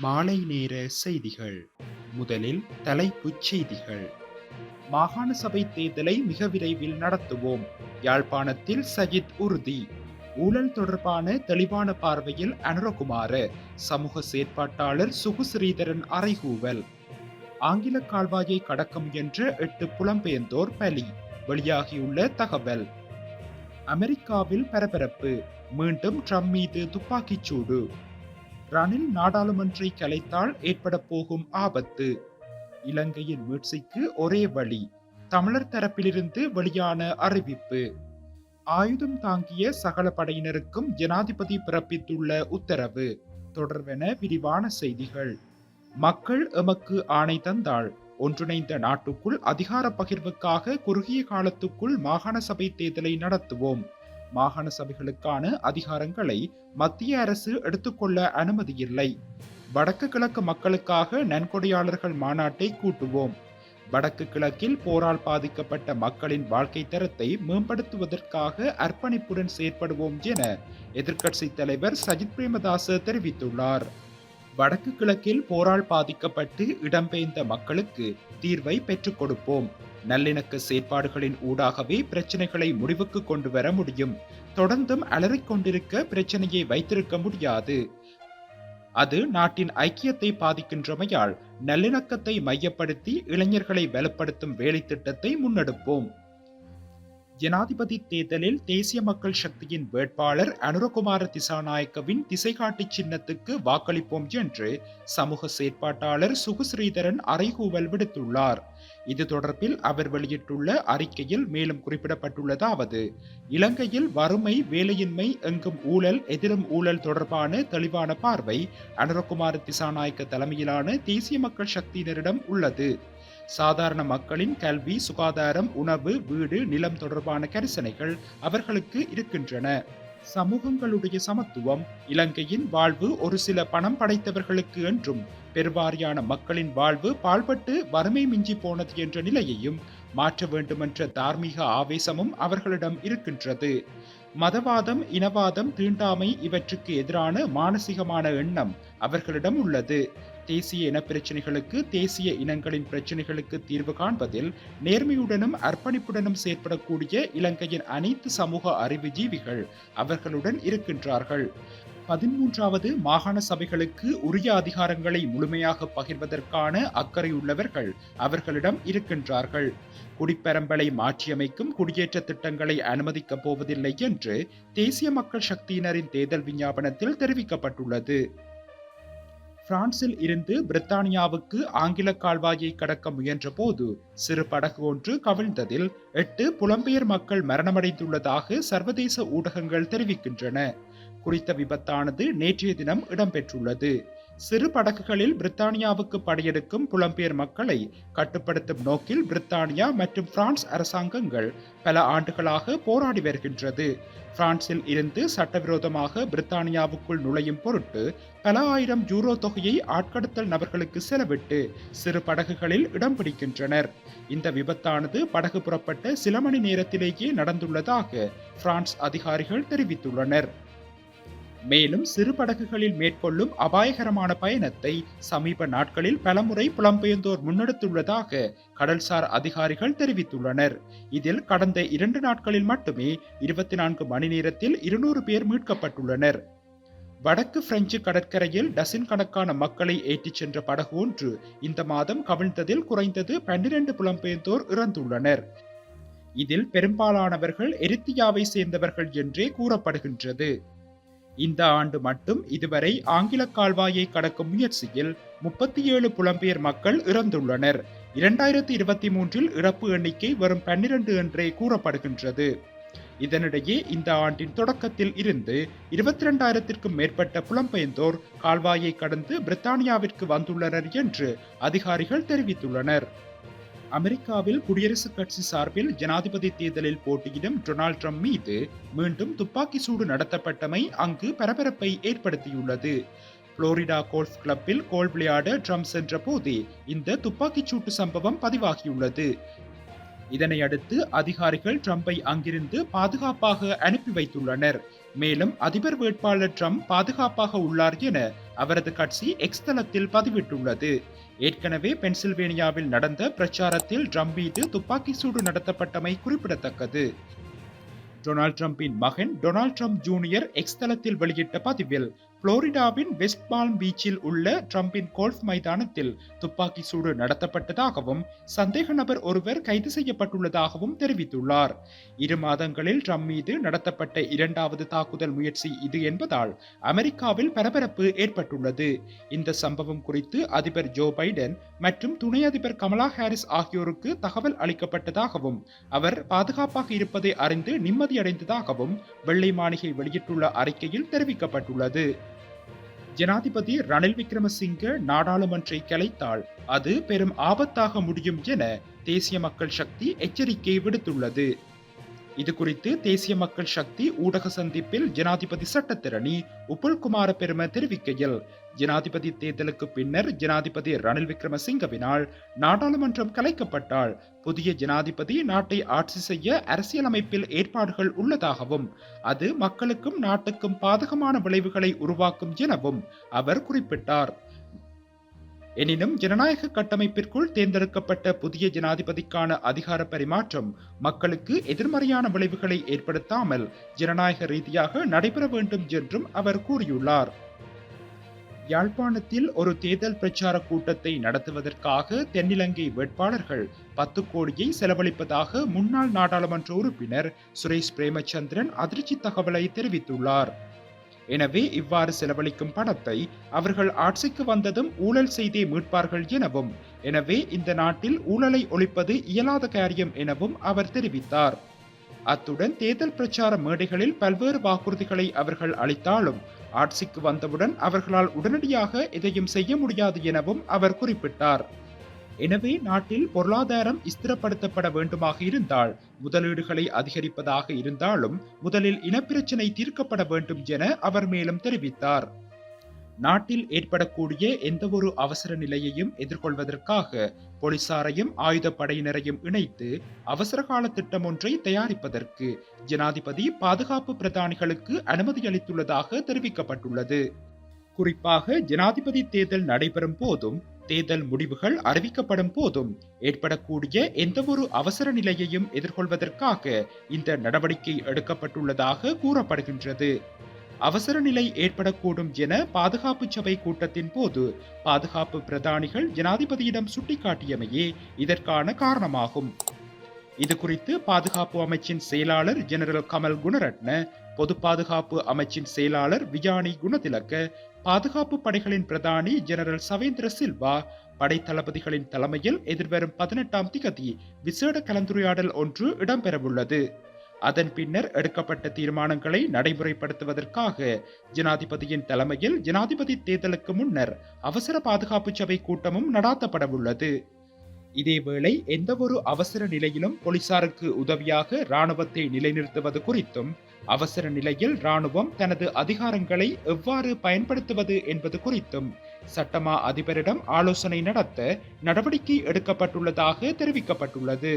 மாலை நேர செய்திகள். முதலில் தலைப்புச் செய்திகள். மாகாண சபை தேர்தலை மிக விரைவில் நடத்துவோம். யாழ்ப்பாணத்தில் சஜித் உறுதி. ஊழல் தொடர்பான தெளிவான பார்வையில் அனுரகுமார சமூக செயற்பாட்டாளர் சுகு ஸ்ரீதரன் அறைகூவல். ஆங்கில கால்வாயை கடக்க முயன்ற எட்டு புலம்பெயர்ந்தோர் பலி. வெளியாகியுள்ள தகவல். அமெரிக்காவில் பரபரப்பு. மீண்டும் ட்ரம்ப் மீது துப்பாக்கிச் சூடு. ரணில் நாடாளுமன்றை கலைத்தால் ஏற்பட போகும் ஆபத்து. இலங்கையின் மீட்சிக்கு ஒரே வழி தமிழர் தரப்பிலிருந்து வெளியான அறிவிப்பு. ஆயுதம் தாங்கிய சகல படையினருக்கும் ஜனாதிபதி பிறப்பித்துள்ள உத்தரவு தொடர்வென விரிவான செய்திகள். மக்கள் எமக்கு ஆணை தந்தால் ஒன்றிணைந்த நாட்டுக்குள் அதிகார பகிர்வுக்காக குறுகிய காலத்துக்குள் மாகாண சபை தேர்தலை நடத்துவோம். மாகாண சபைகளுக்கான அதிகாரங்களை மத்திய அரசு எடுத்துக்கொள்ள அனுமதியில்லை. வடக்கு கிழக்கு மக்களுக்காக நன்கொடையாளர்கள் மாநாட்டை கூட்டுவோம். வடக்கு கிழக்கில் போரால் பாதிக்கப்பட்ட மக்களின் வாழ்க்கை தரத்தை மேம்படுத்துவதற்காக அர்ப்பணிப்புடன் செயற்படுவோம் என எதிர்க்கட்சி தலைவர் சஜித் பிரேமதாச தெரிவித்துள்ளார். வடக்கு கிழக்கில் போரால் பாதிக்கப்பட்டு இடம்பெயர்ந்த மக்களுக்கு தீர்வை பெற்றுக் கொடுப்போம். நல்லிணக்க செயற்பாடுகளின் ஊடாகவே பிரச்சனைகளை முடிவுக்கு கொண்டு வர முடியும். தொடர்ந்தும் அலறிக்கொண்டிருக்க பிரச்சனையை வைத்திருக்க முடியாது. அது நாட்டின் ஐக்கியத்தை பாதிக்கின்றமையால் நல்லிணக்கத்தை மையப்படுத்தி இளைஞர்களை வலுப்படுத்தும் வேலை திட்டத்தை முன்னெடுப்போம். ஜனாதிபதி தேர்தலில் தேசிய மக்கள் சக்தியின் வேட்பாளர் அனுரகுமார திசாநாயக்கவின் திசைகாட்டி சின்னத்துக்கு வாக்களிப்போம் என்று சமூக செயற்பாட்டாளர் சுகுஸ்ரீதரன் அறைகூவல் விடுத்துள்ளார். இது தொடர்பில் அவர் வெளியிட்டுள்ள அறிக்கையில் மேலும் குறிப்பிடப்பட்டுள்ளதாவது இலங்கையில் வறுமை வேலையின்மை எங்கும் ஊழல் எதிரும் ஊழல் தொடர்பான தெளிவான பார்வை அனுரகுமார திசாநாயக்க தலைமையிலான தேசிய மக்கள் சக்தியினரிடம் உள்ளது. சாதாரண மக்களின் கல்வி சுகாதாரம் உணவு வீடு நிலம் தொடர்பான கரிசனைகள் அவர்களுக்கு இருக்கின்றன. சமூகங்களுடைய சமத்துவம் இலங்கையின் வாழ்வு ஒரு சில பணம் படைத்தவர்களுக்கு என்றும் பெருவாரியான மக்களின் வாழ்வு பாழ்பட்டு வறுமை மிஞ்சி போனது என்ற நிலையையும் மாற்ற வேண்டுமென்ற தார்மீக ஆவேசமும் அவர்களிடம் இருக்கின்றது. மதவாதம் இனவாதம் தீண்டாமை இவற்றுக்கு எதிரான மானசீகமான எண்ணம் அவர்களிடம் உள்ளது. தேசிய இன பிரச்சனைகளுக்கு தேசிய இனங்களின் பிரச்சனைகளுக்கு தீர்வு காண்பதில் நேர்மையுடனும் அர்ப்பணிப்புடனும் செயற்படக்கூடிய இலங்கையின் அனைத்து சமூக அறிவுஜீவிகள் அவர்களுடன் இருக்கின்றார்கள். பதிமூன்றாவது மாகாண சபைகளுக்கு உரிய அதிகாரங்களை முழுமையாக பகிர்வதற்கான அக்கறையுள்ளவர்கள் அவர்களிடம் இருக்கின்றார்கள். குடிப்பெரம்பலை மாற்றியமைக்கும் குடியேற்ற திட்டங்களை அனுமதிக்கப் போவதில்லை என்று தேசிய மக்கள் சக்தியினரின் தேர்தல் விஞ்ஞாபனத்தில் தெரிவிக்கப்பட்டுள்ளது. பிரான்சில் இருந்து பிரித்தானியாவுக்கு ஆங்கில கால்வாயை கடக்க முயன்ற போது சிறு படகு ஒன்று கவிழ்ந்ததில் எட்டு புலம்பெயர் மக்கள் மரணமடைந்துள்ளதாக சர்வதேச ஊடகங்கள் தெரிவிக்கின்றன. குறித்த விபத்தானது நேற்றைய தினம் இடம்பெற்றுள்ளது. சிறு படகுகளில் பிரித்தானியாவுக்கு படையெடுக்கும் புலம்பெயர் மக்களை கட்டுப்படுத்தும் நோக்கில் பிரித்தானியா மற்றும் பிரான்ஸ் அரசாங்கங்கள் பல ஆண்டுகளாக போராடி வருகின்றது. பிரான்சில் இருந்து சட்டவிரோதமாக பிரித்தானியாவுக்குள் நுழையும் பொருட்டு பல ஆயிரம் யூரோ தொகையை ஆட்கடத்தல் நபர்களுக்கு செலவிட்டு சிறு படகுகளில் இடம் பிடிக்கின்றனர். இந்த விபத்தானது படகு புறப்பட்ட சில மணி நேரத்திலேயே நடந்துள்ளதாக பிரான்ஸ் அதிகாரிகள் தெரிவித்துள்ளனர். மேலும் சிறு படகுகளில் மேற்கொள்ளும் அபாயகரமான பயணத்தை சமீப நாட்களில் பலமுறை புலம்பெயர்ந்தோர் முன்னெடுத்துள்ளதாக கடல்சார் அதிகாரிகள் தெரிவித்துள்ளனர். இதில் கடந்த இரண்டு நாட்களில் மட்டுமே இருபத்தி நான்கு மணி நேரத்தில் இருநூறு பேர் மீட்கப்பட்டுள்ளனர். வடக்கு பிரெஞ்சு கடற்கரையில் டசின் கணக்கான மக்களை ஏற்றிச் சென்ற படகு ஒன்று இந்த மாதம் கவிழ்ந்ததில் குறைந்தது பன்னிரண்டு புலம்பெயர்ந்தோர் இறந்துள்ளனர். இதில் பெரும்பாலானவர்கள் எரித்தியாவை சேர்ந்தவர்கள் என்றே கூறப்படுகின்றது. இந்த ஆண்டு மட்டும் இதுவரை ஆங்கில கால்வாயை கடக்கும் முயற்சியில் முப்பத்தி ஏழு புலம்பெயர் மக்கள் இறந்துள்ளனர். இரண்டாயிரத்தி இருபத்தி மூன்றில் இறப்பு எண்ணிக்கை வரும் பன்னிரண்டு என்றே கூறப்படுகின்றது. இதனிடையே இந்த ஆண்டின் தொடக்கத்தில் இருந்து இருபத்தி இரண்டாயிரத்திற்கும் மேற்பட்ட புலம்பெயர்ந்தோர் கால்வாயை கடந்து பிரித்தானியாவிற்கு வந்துள்ளனர் என்று அதிகாரிகள் தெரிவித்துள்ளனர். அமெரிக்காவில் குடியரசுக் கட்சி சார்பில் ஜனாதிபதி தேர்தலில் போட்டியிடும் டொனால்ட் ட்ரம்ப் மீது மீண்டும் துப்பாக்கி சூடு நடத்தப்பட்டமை அங்கு பரபரப்பை ஏற்படுத்தியுள்ளது. புளோரிடா கோல்ஃப் கிளப்பில் கோல் விளையாட ட்ரம்ப் சென்ற போதே இந்த துப்பாக்கிச் சூட்டு சம்பவம் பதிவாகியுள்ளது. இதனை அடுத்து அதிகாரிகள் ட்ரம்பை அங்கிருந்து பாதுகாப்பாக அனுப்பி வைத்துள்ளனர். மேலும் அதிபர் வேட்பாளர் ட்ரம்ப் பாதுகாப்பாக உள்ளார் என அவரது கட்சி எக்ஸ் தளத்தில் பதிவிட்டுள்ளது. ஏற்கனவே பென்சில்வேனியாவில் நடந்த பிரச்சாரத்தில் ட்ரம்ப் மீது துப்பாக்கி சூடு நடத்தப்பட்டமை குறிப்பிடத்தக்கது. டொனால்ட் ட்ரம்பின் மகன் டொனால்ட் ட்ரம்ப் ஜூனியர் எக்ஸ் தளத்தில் வெளியிட்ட பதிவில் புளோரிடாவின் வெஸ்ட் பால்ம் பீச்சில் உள்ள ட்ரம்பின் கோல்ஃப் மைதானத்தில் துப்பாக்கி சூடு நடத்தப்பட்டதாகவும் சந்தேக நபர் ஒருவர் கைது செய்யப்பட்டுள்ளதாகவும் தெரிவித்துள்ளார். இரு மாதங்களில் ட்ரம்ப் மீது நடத்தப்பட்ட இரண்டாவது தாக்குதல் முயற்சி இது என்பதால் அமெரிக்காவில் பரபரப்பு ஏற்பட்டுள்ளது. இந்த சம்பவம் குறித்து அதிபர் ஜோ பைடன் மற்றும் துணை அதிபர் கமலா ஹாரிஸ் ஆகியோருக்கு தகவல் அளிக்கப்பட்டதாகவும் அவர் பாதுகாப்பாக இருப்பதை அறிந்து நிம்மதியடைந்ததாகவும் வெள்ளை மாளிகை வெளியிட்டுள்ள அறிக்கையில் தெரிவிக்கப்பட்டுள்ளது. ஜனாதிபதி ரணில் விக்ரமசிங்க நாடாளுமன்றை கலைத்தால் அது பெரும் ஆபத்தாக முடியும் என தேசிய மக்கள் சக்தி எச்சரிக்கை விடுத்துள்ளது. இது குறித்து தேசிய மக்கள் சக்தி ஊடக சந்திப்பில் ஜனாதிபதி சட்டத்திரணி உப்புல்குமார பெரும தெரிவிக்கையில் ஜனாதிபதி தேர்தலுக்கு பின்னர் ஜனாதிபதி ரணில் விக்ரமசிங்கவினால் நாடாளுமன்றம் கலைக்கப்பட்டால் புதிய ஜனாதிபதி நாட்டை ஆட்சி செய்ய அரசியலமைப்பில் ஏற்பாடுகள் உள்ளதாகவும் அது மக்களுக்கும் நாட்டுக்கும் பாதகமான விளைவுகளை உருவாக்கும் எனவும் அவர் குறிப்பிட்டார். எனினும் ஜனநாயக கட்டமைப்பிற்குள் தேர்ந்தெடுக்கப்பட்ட புதிய ஜனாதிபதிக்கான அதிகார பரிமாற்றம் மக்களுக்கு எதிர்மறையான விளைவுகளை ஏற்படுத்தாமல் ஜனநாயக ரீதியாக நடைபெற வேண்டும் என்றும் அவர் கூறியுள்ளார். யாழ்ப்பாணத்தில் ஒரு தேர்தல் பிரச்சார கூட்டத்தை நடத்துவதற்காக தென்னிலங்கை வேட்பாளர்கள் பத்து கோடியை செலவழிப்பதாக முன்னாள் நாடாளுமன்ற உறுப்பினர் சுரேஷ் பிரேமச்சந்திரன் அதிர்ச்சி தகவலை தெரிவித்துள்ளார். எனவே இவ்வாறு செலவழிக்கும் பணத்தை அவர்கள் ஆட்சிக்கு வந்ததும் ஊழல் செய்தே மீட்பார்கள் எனவும் எனவே இந்த நாட்டில் ஊழலை ஒழிப்பது இயலாத காரியம் எனவும் அவர் தெரிவித்தார். அத்துடன் தேர்தல் பிரச்சார மேடைகளில் பல்வேறு வாக்குறுதிகளை அவர்கள் அளித்தாலும் ஆட்சிக்கு வந்தவுடன் அவர்களால் உடனடியாக எதையும் செய்ய முடியாது எனவும் அவர் குறிப்பிட்டார். எனவே நாட்டில் பொருளாதாரம் ஸ்திரப்படுத்தப்பட வேண்டுமாக இருந்தால் முதலீடுகளை அதிகரிப்பதாக இருந்தாலும் முதலில் இனப்பிரச்சினை தீர்க்கப்பட வேண்டும் என அவர் மேலும் தெரிவித்தார். நாட்டில் ஏற்படக்கூடிய எந்தவொரு அவசர நிலையையும் எதிர்கொள்வதற்காக போலீசாரையும் ஆயுதப்படையினரையும் இணைத்து அவசரகால திட்டம் ஒன்றை தயாரிப்பதற்கு ஜனாதிபதி பாதுகாப்பு பிரதானிகளுக்கு அனுமதி அளித்துள்ளதாக தெரிவிக்கப்பட்டுள்ளது. குறிப்பாக ஜனாதிபதி தேர்தல் நடைபெறும் போதும் தேர்தல் முடிவுகள் அறிவிக்கப்படும் போதும் ஏற்படக்கூடிய எந்தவொரு அவசர நிலையையும் எதிர்கொள்வதற்காக இந்த நடவடிக்கை எடுக்கப்பட்டுள்ளதாக கூறப்படுகின்றது. அவசர நிலை ஏற்படக்கூடும் என பாதுகாப்பு சபை கூட்டத்தின் போது பாதுகாப்பு பிரதானிகள் ஜனாதிபதியிடம் சுட்டிக்காட்டியமையே இதற்கான காரணமாகும். இது குறித்து பாதுகாப்பு அமைச்சின் செயலாளர் ஜெனரல் கமல் குணரட்ன பொது பாதுகாப்பு அமைச்சின் செயலாளர் விஜானி குணதிலக்க பாதுகாப்பு படைகளின் பிரதானி ஜெனரல் சவேந்திர சில்வா படை தளபதிகளின் தலைமையில் எதிர்வரும் பதினெட்டாம் திகதி விசேட கலந்துரையாடல் ஒன்று இடம்பெறவுள்ளது. அதன் பின்னர் எடுக்கப்பட்ட தீர்மானங்களை நடைமுறைப்படுத்துவதற்காக ஜனாதிபதியின் தலைமையில் ஜனாதிபதி தேர்தலுக்கு முன்னர் அவசர பாதுகாப்பு சபை கூட்டமும் நடாத்தப்படவுள்ளது. இதேவேளை எந்தவொரு அவசர நிலையிலும் போலீசாருக்கு உதவியாக இராணுவத்தை நிலைநிறுத்துவது குறித்தும் அவசர நிலையில் ராணுவம் தனது அதிகாரங்களை எவ்வாறு பயன்படுத்துவது என்பது குறித்தும் சட்டமா அதிபரிடம் ஆலோசனை நடத்த நடவடிக்கை எடுக்கப்பட்டுள்ளதாக தெரிவிக்கப்பட்டுள்ளது.